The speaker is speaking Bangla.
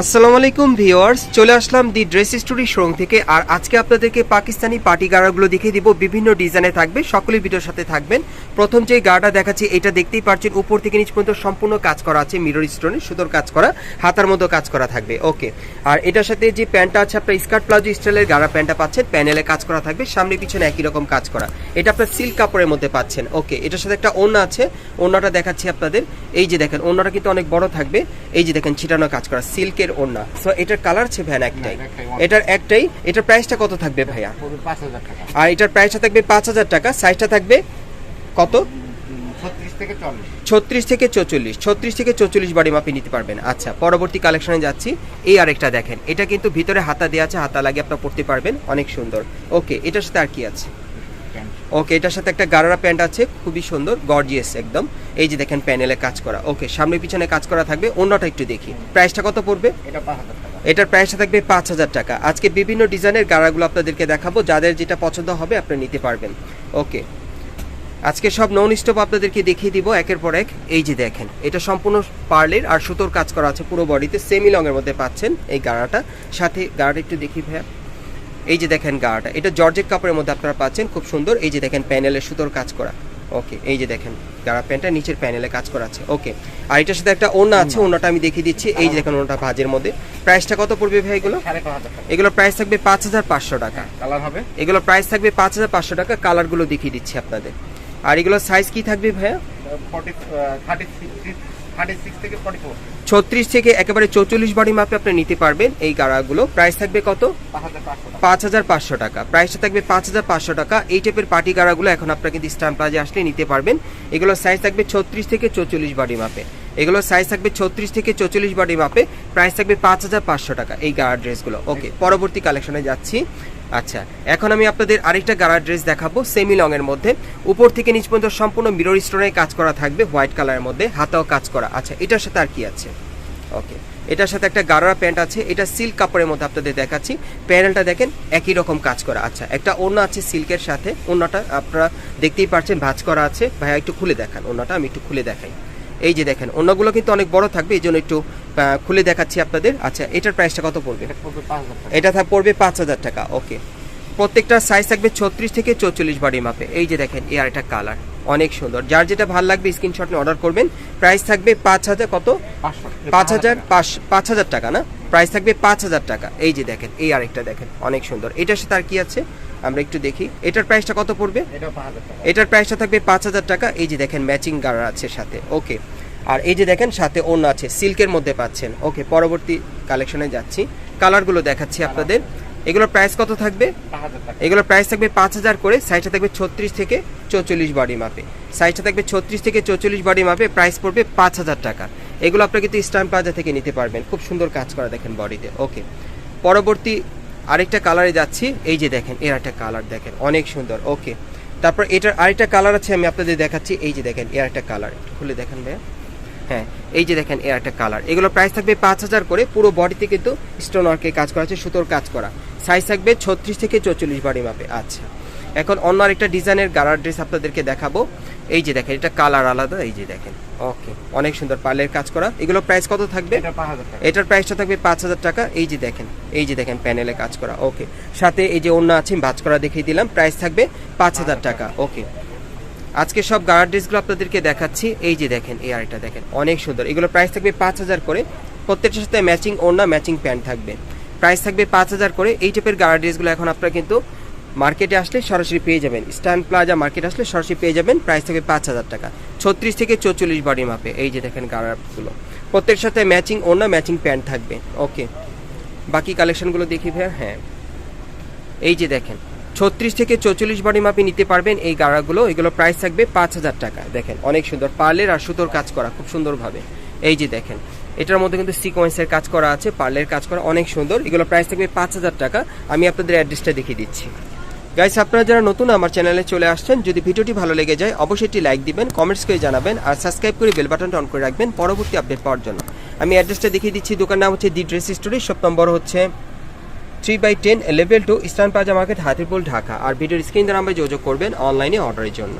আসসালামু আলাইকুম ভিউয়ার্স, চলে আসলাম দি ড্রেস স্টোরি শোরুম থেকে। আর আজকে আপনাদেরকে পাকিস্তানি পার্টি গাড়াগুলো দেখিয়ে দিব। বিভিন্ন ডিজাইনে থাকবে, সকলে ভিডিওর সাথে থাকবেন। প্রথম যে গাড়াটা দেখাচ্ছি, এটা দেখতেই পাচ্ছেন, উপর থেকে নিচ পর্যন্ত সম্পূর্ণ কাজ করা আছে, মিরর স্টোনে সুতোর কাজ করা, হাতার মতো কাজ করা থাকবে। ওকে, আর এটার সাথে যে প্যান্টটা আছে, আপনার স্কার্ট প্লাজো স্টাইলের গাড়া প্যান্টটা পাচ্ছেন, প্যানেলে কাজ করা থাকবে, সামনে পিছনে একই রকম কাজ করা। এটা আপনার সিল্ক কাপড়ের মধ্যে পাচ্ছেন। ওকে, এটার সাথে একটা ওড়না আছে, ওড়নাটা দেখাচ্ছি আপনাদের। এই যে দেখেন, ওড়নাটা কিন্তু অনেক বড় থাকবে। এই যে দেখেন, ছিটানো কাজ করা সিল্কের ওড়না। সো এটার কালার আছে ভ্যান একটাই। one. এটার একটাই এটার প্রাইসটা কত থাকবে ভাইয়া? আর এটার প্রাইসটা থাকবে পাঁচ হাজার টাকা। সাইজটা থাকবে কত? ছত্রিশ থেকে চৌচল্লিশ। ছত্রিশ থেকে চৌচল্লিশ বাড়ি মাপে নিতে পারবেন। আচ্ছা পরবর্তী কালেকশনে যাচ্ছি। এই আরেকটা দেখেন। এটা কিন্তু ভিতরে হাতা দেওয়া আছে হাতা লাগিয়ে আপনার পড়তে পারবেন। অনেক সুন্দর। ওকে এটার সাথে আর কি আছে? ওকে এটার সাথে একটা গারারা প্যান্ট আছে খুবই সুন্দর গর্জিয়াস একদম। এই যে দেখেন প্যানেলে কাজ করা। ওকে সামনে পিছনে কাজ করা থাকবে অন্যটা একটু দেখি। প্রাইসটা কত পড়বে? এটা এটার প্রাইসটা থাকবে পাঁচ হাজার টাকা। আজকে বিভিন্ন ডিজাইনের গাড়াগুলো আপনাদেরকে দেখাবো যাদের যেটা পছন্দ হবে আপনি নিতে পারবেন। ওকে আজকে সব নন স্টপ আপনাদেরকে দেখিয়ে দিব একের পর এক। এই যে দেখেন এটা সম্পূর্ণ পার্লের আর সুতোর কাজ করা আছে পুরো বডিতে সেমি লং এর মধ্যে পাচ্ছেন এই গাড়াটা সাথে গাড়াটা একটু দেখি ভাইয়া। এই যে দেখেন গাড়াটা এটা জর্জেট কাপড়ের মধ্যে আপনারা পাচ্ছেন খুব সুন্দর। এই যে দেখেন প্যানেলের সুতোর কাজ করা। ওকে এই যে দেখেন গাড়া প্যান্টটা নিচের প্যানেলে কাজ করা আছে। ওকে আর এটার সাথে একটা ওড়না আছে ওড়নাটা আমি দেখিয়ে দিচ্ছি। এই যে দেখেন ওড়নাটা ভাজের মধ্যে। প্রাইসটা কত পড়বে ভাই এগুলো? এগুলো প্রাইস থাকবে পাঁচ হাজার পাঁচশো টাকা। কালার হবে। এগুলো প্রাইস থাকবে পাঁচ হাজার পাঁচশো টাকা কালারগুলো দেখিয়ে দিচ্ছি আপনাদের। আর এগুলো সাইজ কি থাকবে ভাইয়া? ছত্রিশ থেকে একেবারে চৌচল্লিশ বাড়ি মাপে আপনি নিতে পারবেন এই গাড়াগুলো। প্রাইস থাকবে কত? পাঁচ হাজার পাঁচশো টাকা। প্রাইসটা থাকবে পাঁচ হাজার পাঁচশো টাকা। এই টাইপের পার্টি গাড়াগুলো এখন আপনারা কিন্তু স্ট্যাম্প প্লাজে আসলে নিতে পারবেন। এগুলো সাইজ থাকবে ছত্রিশ থেকে চৌচল্লিশ বাড়ি মাপে এগুলো সাইজ থাকবে ছত্রিশ থেকে চৌচল্লিশ বাড়ি মাপে প্রাইস থাকবে পাঁচ হাজার পাঁচশো টাকা এই গাড়ার ড্রেসগুলো ওকে পরবর্তী কালেকশনে যাচ্ছি। আচ্ছা এখন আমি আপনাদের আরেকটা গাড়ার ড্রেস দেখাবো সেমি লং এর মধ্যে। উপর থেকে নিচ পর্যন্ত সম্পূর্ণ মিরর স্টোনে কাজ করা থাকবে হোয়াইট কালারের মধ্যে, হাতাও কাজ করা। আচ্ছা এটার সাথে আর কি আছে? ওকে এটার সাথে একটা গারারা প্যান্ট আছে, এটা সিল্ক কাপড়ের মধ্যে আপনাদের দেখাচ্ছি। প্যানেলটা দেখেন, একই রকম কাজ করা। আচ্ছা একটা ওড়না আছে সিল্কের সাথে, ওড়নাটা আপনারা দেখতেই পারছেন, ভাঁজ করা আছে। ভাইয়া, একটু খুলে দেখান, ওড়নাটা আমি একটু খুলে দেখাই। এই যে দেখেন অন্যগুলো কিন্তু অনেক বড় থাকবে, এই জন্য একটু খুলে দেখাচ্ছি আপনাদের। আচ্ছা এটার প্রাইসটা কত পড়বে? এটা পড়বে পাঁচ হাজার টাকা। থাক পড়বে পাঁচ হাজার টাকা ওকে প্রত্যেকটা সাইজ থাকবে ছত্রিশ থেকে চৌচল্লিশ বাড়ি মাপে এই যে দেখেন এর একটা কালার অনেক সুন্দর। যার যেটা ভালো লাগবে স্ক্রিনশট নিয়ে অর্ডার করবেন। প্রাইস থাকবে পাঁচ হাজার কত? পাঁচ হাজার পাঁচ হাজার টাকা। না? প্রাইস থাকবে পাঁচ হাজার টাকা। এই যে দেখেন এই আরেকটা দেখেন অনেক সুন্দর। এটার সাথে আর কি আছে? আমরা একটু দেখি। এটার প্রাইসটা কত পড়বে? এটার প্রাইসটা থাকবে পাঁচ হাজার টাকা। এই যে দেখেন ম্যাচিং গাড়া আছে সাথে ওকে আর এই যে দেখেন, সাথে অন্য আছে, সিল্কের মধ্যে পাচ্ছেন। ওকে, পরবর্তী কালেকশনে যাচ্ছি। কালারগুলো দেখাচ্ছি আপনাদের। এগুলোর প্রাইস কত থাকবে? এগুলোর প্রাইস থাকবে পাঁচ হাজার করে সাইজটা থাকবে ছত্রিশ থেকে চৌচল্লিশ বাড়ি মাপে সাইজটা থাকবে ছত্রিশ থেকে চৌচল্লিশ বাড়ি মাপে প্রাইস পড়বে পাঁচ হাজার টাকা। এগুলো আপনারা কিন্তু স্ট্যাম্প প্লাজা থেকে নিতে পারবেন। খুব সুন্দর কাজ করা দেখেন বডিতে ওকে, পরবর্তী আরেকটা কালারে যাচ্ছি। এই যে দেখেন, এর একটা কালার দেখেন, অনেক সুন্দর। ওকে, তারপর এটার আরেকটা কালার আছে, আমি আপনাদের দেখাচ্ছি। এই যে দেখেন, এর একটা কালার খুলে দেখেন ভাইয়া। হ্যাঁ এই যে দেখেন এর একটা কালার এগুলো প্রাইস থাকবে পাঁচ হাজার করে পুরো বডিতে কিন্তু স্টোন ওয়ার্কে কাজ করা আছে সুতোর কাজ করা। সাইজ থাকবে ছত্রিশ থেকে চৌচল্লিশ বাড়ি মাপে আচ্ছা। এখন অন্য আরেকটা ডিজাইনের গালার ড্রেস আপনাদেরকে দেখাবো। এই যে দেখেন এটা কালার আলাদা এই যে দেখেন। ওকে অনেক সুন্দর পার্লের কাজ করা। এগুলো প্রাইস কত থাকবে? এটার প্রাইসটা থাকবে পাঁচ হাজার টাকা। এই যে দেখেন এই যে দেখেন প্যানেলে কাজ করা। ওকে সাথে এই যে অন্য আছে ভাজ করা দেখিয়ে দিলাম। প্রাইস থাকবে পাঁচ হাজার টাকা। ওকে আজকে সব গার্ড ড্রেসগুলো আপনাদেরকে দেখাচ্ছি। এই যে দেখেন, এই আরেকটা দেখেন, অনেক সুন্দর। এগুলো প্রাইস থাকবে পাঁচ হাজার করে। প্রত্যেকটার সাথে ম্যাচিং ওড়না ম্যাচিং প্যান্ট থাকবে। প্রাইস থাকবে পাঁচ হাজার করে। এই টাইপের গার্ড ড্রেসগুলো এখন আপনারা কিন্তু মার্কেটে আসলে সরাসরি পেয়ে যাবেন। স্ট্যান্ড প্লাজা মার্কেট আসলে সরাসরি পেয়ে যাবেন। প্রাইস থাকবে পাঁচ হাজার টাকা। ছত্রিশ থেকে চৌচল্লিশ বাড়ি মাপে এই যে দেখেন গার্ডগুলো প্রত্যেক সাথে ম্যাচিং ওড়না ম্যাচিং প্যান্ট থাকবে। ওকে বাকি কালেকশনগুলো দেখি ভাইয়া? হ্যাঁ। এই যে দেখেন। ছত্রিশ থেকে চৌচল্লিশ বাড়ি মাপে নিতে পারবেন এই গাড়াগুলো। এগুলো প্রাইস থাকবে পাঁচ হাজার টাকা। দেখেন, অনেক সুন্দর পার্লের আর সুতোর কাজ করা, খুব সুন্দরভাবে। এই যে দেখেন, এটার মধ্যে কিন্তু সিকোয়েন্সের কাজ করা আছে, পার্লের কাজ করা, অনেক সুন্দর। এগুলো প্রাইস থাকবে পাঁচ হাজার টাকা। আমি আপনাদের অ্যাড্রেসটা দেখিয়ে দিচ্ছি। গাইস আপনারা যারা নতুন আমার চ্যানেলে চলে আসছেন, যদি ভিডিওটি ভালো লেগে যায়, অবশ্যই একটি লাইক দিবেন কমেন্টস করে জানাবেন, আর সাবস্ক্রাইব করে বেল বাটনটা অন করে রাখবেন পরবর্তী আপডেট পাওয়ার জন্য। আমি অ্যাড্রেসটা দেখিয়ে দিচ্ছি দোকান নাম হচ্ছে the dress story shop number হচ্ছে three by ten level two eastern plaza market Hatirpul Dhaka আর ভিডিওর স্ক্রিন দ্বারা আমরা যোগাযোগ করবেন অনলাইনে অর্ডারের জন্য।